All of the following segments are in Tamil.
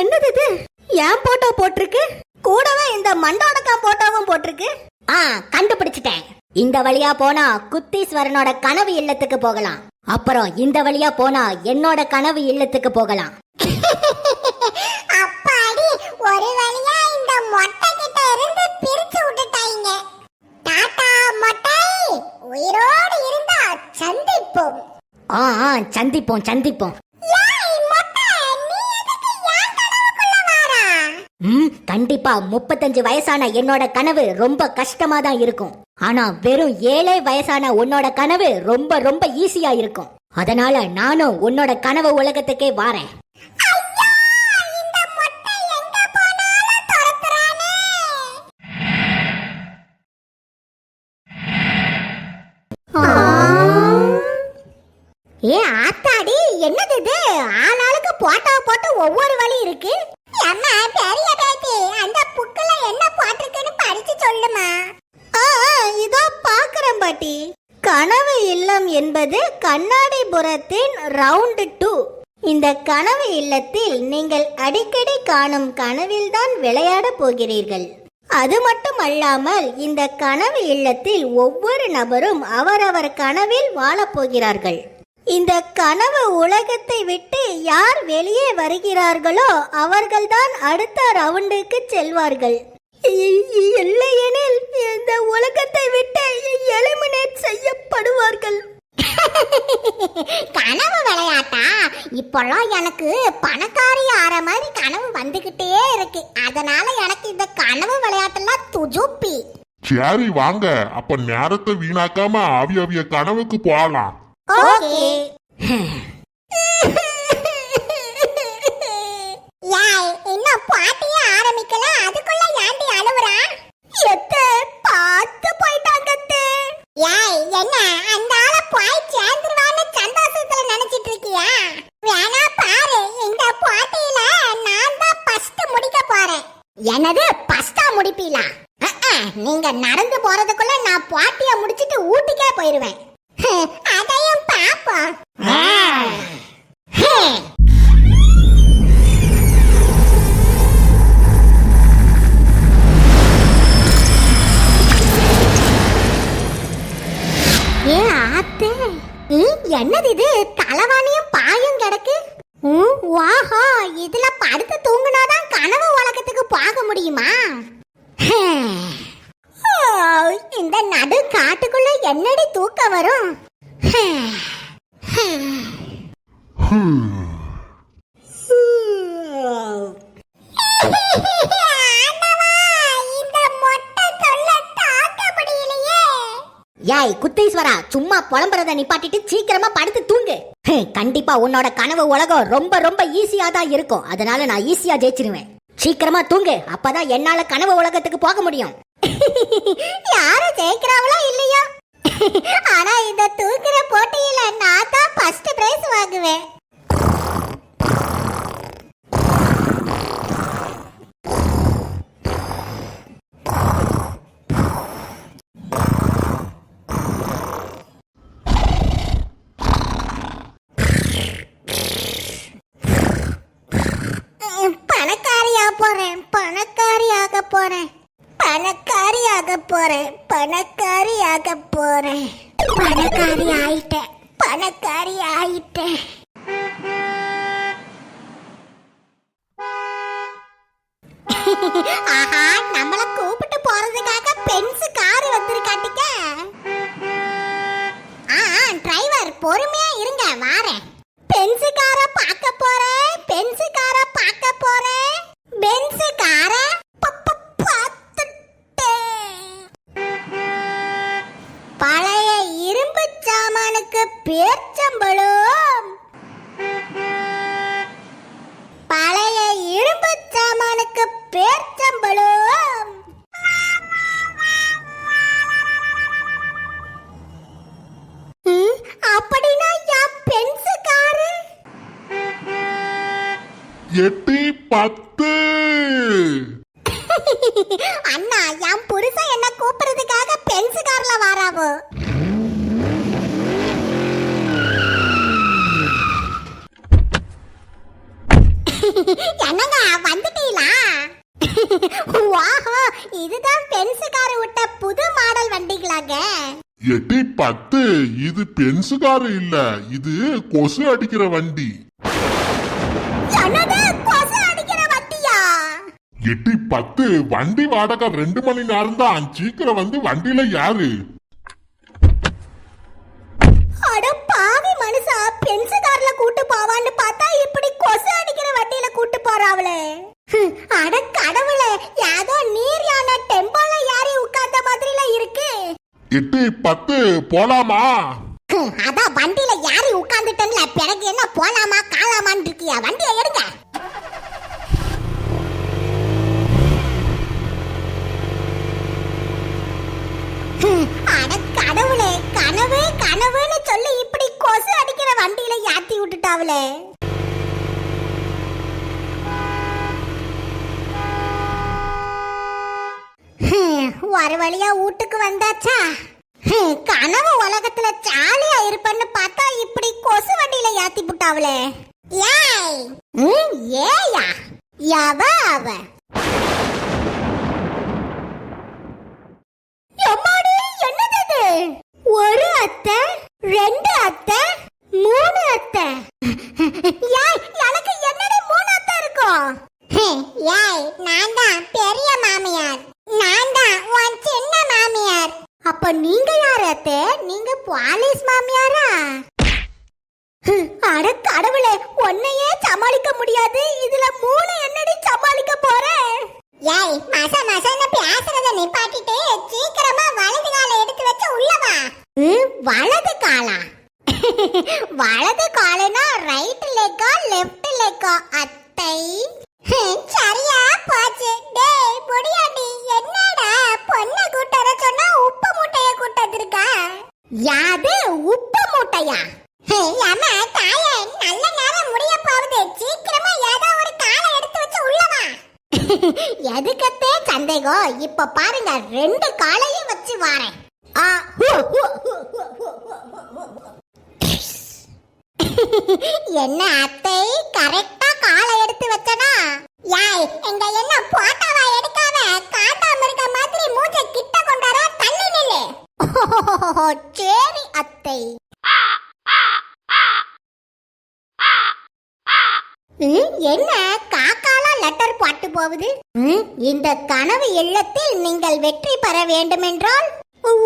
என்னது இது? ஏன் போட்டோ போட்டிருக்கு? கூடவே இந்த மண்டோடக்கா போட்டோவும் போட்டிருக்கு. ஆ கண்டுபிடிச்சிட்டேன். இந்த வழியா போனா குத்தீஸ்வரனோட கனவு இல்லத்துக்கு போகலாம். அப்புறம் இந்த வழியா போனா என்னோட கனவு இல்லத்துக்கு போகலாம். அப்பாடி ஒரு வழியா ஆ ஆ சந்திப்போம் சந்திப்போம். ம் கண்டிப்பா முப்பத்தஞ்சு வயசான என்னோட கனவு ரொம்ப கஷ்டமா தான் இருக்கும். ஆனா வெறும் ஏழை வயசான உன்னோட கனவு ரொம்ப ரொம்ப ஈஸியா இருக்கும். அதனால நானும் உன்னோட கனவு உலகத்துக்கே வாரேன். ஏ ஆத்தாடி என்னது இது? ஆளாளுக்கு போட்டோ போட்டு ஒவ்வொரு வழி இருக்கு. அம்மா பெரிய பேத்தி அந்த புக்குல என்ன போட்டிருக்குன்னு படிச்சு சொல்லுமா. ஆ இதோ பாக்குறேன் பாட்டி. கனவு இல்லம் என்பது கண்ணாடிபுரத்தின் ரவுண்டு டூ இந்த கனவு இல்லத்தில் நீங்கள் அடிக்கடி காணும் கனவில்தான் விளையாட போகிறீர்கள். அது மட்டும் அல்லாமல் இந்த கனவு இல்லத்தில் ஒவ்வொரு நபரும் அவரவர் கனவில் வாழப் போகிறார்கள். இந்த கனவு உலகத்தை விட்டு யார் வெளியே வருகிறார்களோ அவர்கள்தான் அடுத்த ரவுண்டுக்கு செல்வார்கள். இல்லையெனில் இந்த உலகத்தை விட்டு எலிமினேட் செய்யப்படுவார்கள். கனவு விளையாட்டா? இப்பெல்லாம் எனக்கு பணக்காரி ஆற மாதிரி கனவு வந்துகிட்டே இருக்கு. அதனால எனக்கு இந்த கனவு விளையாட்டெல்லாம் துஜுப்பி. சரி வாங்க. அப்ப நேரத்தை வீணாக்காம அவிய அவிய கனவுக்கு போகலாம். Okay. Hmm. யாய் குத்தீஸ்வரா சும்மா புலம்புறத நிப்பாட்டிட்டு சீக்கிரமா படுத்து தூங்கு. கண்டிப்பா உன்னோட கனவு உலகம் ரொம்ப ரொம்ப ஈஸியா தான் இருக்கும். அதனால நான் ஈஸியா ஜெயிச்சிருவேன். சீக்கிரமா தூங்கு. அப்பதான் என்னால கனவு உலகத்துக்கு போக முடியும். யாரும் ஜெயிக்கிறாங்களோ இல்லையோ? ஆனா இந்த தூக்குற போட்டியில நான் தான் ஃபர்ஸ்ட் பிரைஸ் வாங்குவேன் பணக்காரியா போறேன் பணக்காரியாக போறேன் பணக்காரியாக போறேன். பணக்காரியாக போறேன். பணக்காரி ஆயிட்டேன். பணக்காரி ஆயிட்டேன். ஆஹா நம்மள கூப்பிட்டு போறதுக்காக பென்ஸ் கார் வந்திருக்காட்டிக்க. ஆ டிரைவர் பொறுமையா இருங்க வாரேன். பென்ஸ் கார பார்க்க போறேன் பென்ஸ் கார பார்க்க போறேன். பென்ஸ் கார சாமானுக்கு பேர்ச்சம்பளம் பழைய இரும்பு சாமானுக்கு பேர்ச்சம்பளம் அப்படின்னா என் பென்ஸ் காரு எட்டி பத்து இதுதான் பென்சுக்கார விட்ட புது மாடல் வண்டிகளாங்க எட்டி பத்து இது பென்சுகாரு இல்ல இது கொசு அடிக்கிற வண்டி. எட்டி பத்து வண்டி வாடகை ரெண்டு மணி நேரம் தான் சீக்கிரம் வந்து வண்டியில யாரு அட பாவி மனுஷா பென்சுகார்ல கூட்டு போவான்னு பார்த்தா இப்படி கொசு அடிக்கிற வண்டியில கூட்டு போறாவளே. அட கடவுளே ஏதோ நீர் யானை டெம்போல யாரி உட்கார்ந்த மாதிரில இருக்கு. எட்டி பத்து போலாமா? அதான் வண்டியில யாரு உட்கார்ந்துட்டேன்ல பிறகு என்ன போலாமா காலாமான்னு இருக்கியா? வண்டியை எடுங்க. அட கடவுளே கனவு கனவுன்னு சொல்லி இப்படி கொசு அடிக்கிற வண்டியில ஏத்தி விட்டுட்டாவளே. ஒரு வழியா வீட்டுக்கு வந்தாச்சா? கனவு உலகத்துல ஜாலியா இருப்பேன்னு பார்த்தா இப்படி கொசு வண்டியில ஏத்தி புட்டாவளே. ஏய் ஏயா யாவ அவ எம்மாடி என்னது இது ஒரு அத்தை ரெண்டு அத்தை மூணு அத்தை ஏய் எனக்கு என்னடி மூணு அத்தை இருக்கும் ஹம், ஏய் நான் தான் பெரிய மாமியார் நான் தான் உன் சின்ன மாமியார் அப்ப நீங்க யார் அத்தை நீங்க பாலிஸ் மாமியாரா? அட கடவுளே உன்னையே சமாளிக்க முடியாது. இதுல மூணு என்னடி சமாளிக்க போறேன் ஏய் மச மசன்னு பேசுறத நிப்பாட்டிட்டு சீக்கிரமா வலது காலை எடுத்து வச்சு உள்ள வா. வலது காலா? வலது காலனா ரைட் லெக்கா லெஃப்ட் லெக்கா அத்தை? இப்ப பாருங்க ரெண்டு காலையும் வச்சு வாரேன். என்ன அத்தை? கரெக்டா காலை எடுத்து வச்சனா? யாய் எங்க என்ன போட்டோவா எடுக்காம? காட்டா மிருக மாதிரி மூஞ்ச கிட்ட கொண்டாரா தள்ளி நில்லு. சரி அத்தை. என்ன? காக்காலா லெட்டர் பாட்டு போகுது? இந்த கனவு இல்லத்தில் நீங்கள் வெற்றி பெற வேண்டுமென்றால்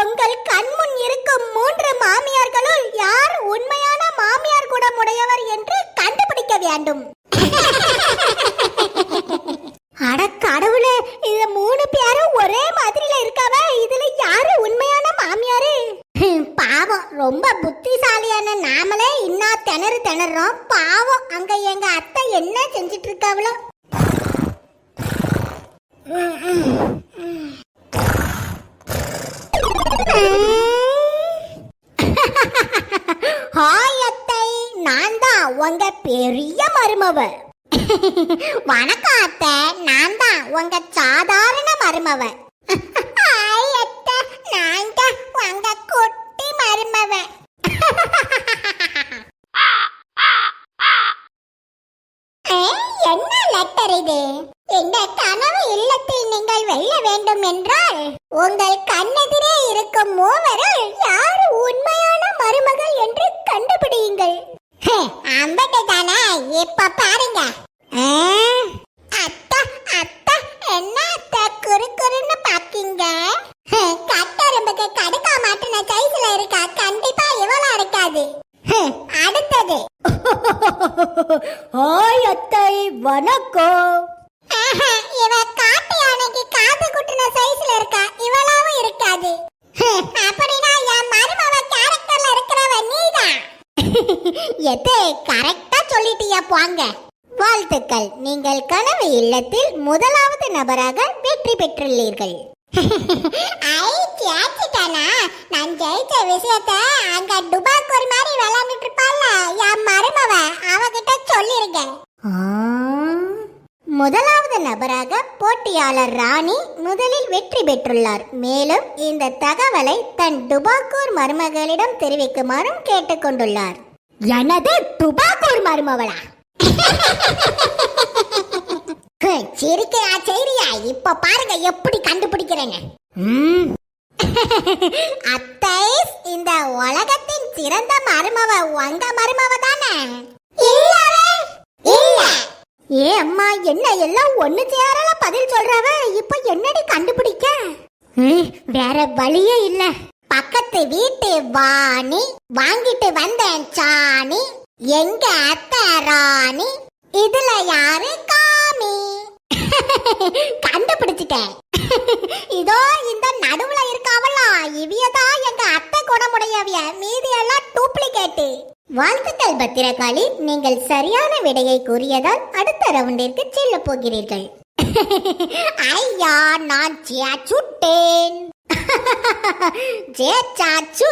உங்கள் கண்முன் இருக்கும் மூன்று மாமியார்களுள் யார் உண்மையான மாமியார் குணமுடையவர் என்று கண்டுபிடிக்க வேண்டும். அட கடவுளே இந்த மூணு பேரும் ஒரே மாதிரி ரொம்ப புத்திசாலியான நாமளே இன்னா திணறு திணறோம். பாவம் அங்க எங்க அத்தை என்ன செஞ்சிட்டு இருக்காவளோ ஹாய் அத்தை நான் தான் உங்க பெரிய மருமவ வணக்கம் அத்தை நான் தான் உங்க சாதாரண மருமவ ஹாய் அத்தை நான் தான் உங்க குட்டி என்ன லெட்டர் இது? இந்த கனவு இல்லத்தில் நீங்கள் வெல்ல வேண்டும் என்றால் உங்கள் கண்ணெதிரே இருக்கும் மூவரில் யார் உண்மையான மருமகள் என்று கண்டுபிடியுங்கள். அம்பட்டு தானே இப்ப பாருங்க. அத்தா அத்தா என்ன அத்தா குறு குறுன்னு பாக்கீங்க? கட்டெரும்புக்கு கடுக்கா மாட்டின சைஸ்ல இருக்கா கண்டிப்பா இவளா இருக்காது ஹம், அடுத்தது ஹாய் அத்தை வணக்கம். ஆஹா, இவ காட்டு யானைக்கு காது குட்டின சைஸ்ல இருக்கா? இவளாவும் இருக்காது. அப்படின்னா என் மருமவ கேரக்டர்ல இருக்கிறவ நீதான் எதே கரெக்டா சொல்லிட்டியா போங்க. வாழ்த்துக்கள். நீங்கள் கனவு இல்லத்தில் முதலாவது நபராக வெற்றி பெற்றுள்ளீர்கள். ஐ ஜெயிச்சிட்டானா நான் ஜெயிச்ச விஷயத்த அங்க டுபாக்கூர் மாதிரி விளையாண்டுட்டு இருப்பாள்ல என் மருமவ அவகிட்ட சொல்லிருக்கேன். ஆ, முதலாவது நபராக போட்டியாளர் ராணி முதலில் வெற்றி பெற்றுள்ளார். மேலும் இந்த தகவலை தன் டுபாக்கூர் மருமகளிடம் தெரிவிக்குமாறும் கேட்டுக்கொண்டுள்ளார். எனது டுபாக்கூர் மருமவளா? சிரிக்கையா செய்றியா? இப்ப பாருங்க எப்படி கண்டுபிடிக்கிறேங்க அத்தை இந்த உலகத்தின் சிறந்த மருமவ உங்க மருமவ தானே? இல்ல. ஏ அம்மா என்ன எல்லாம் ஒண்ணு சேரல பதில் சொல்றவ? இப்ப என்னடி கண்டுபிடிக்க? ம், வேற வழியே இல்ல. பக்கத்து வீட்டு வாணி வாங்கிட்டு வந்தேன் சாணி. எங்க அத்தை ராணி இதுல யாரு காமி? கண்டுபிடிச்சிட்டேன். இதோ இந்த நடுவுல இருக்காவலாம் இவியதான் எங்க அத்தை குணமுடையவிய. மீதி எல்லாம் டூப்ளிகேட்டு வாழ்த்துக்கள் பத்திரகாளி. நீங்கள் சரியான விடையை கூறியதால் அடுத்த ரவுண்டிற்கு செல்ல போகிறீர்கள். ஐயா நான் சுட்டேன் ஜே சாச்சு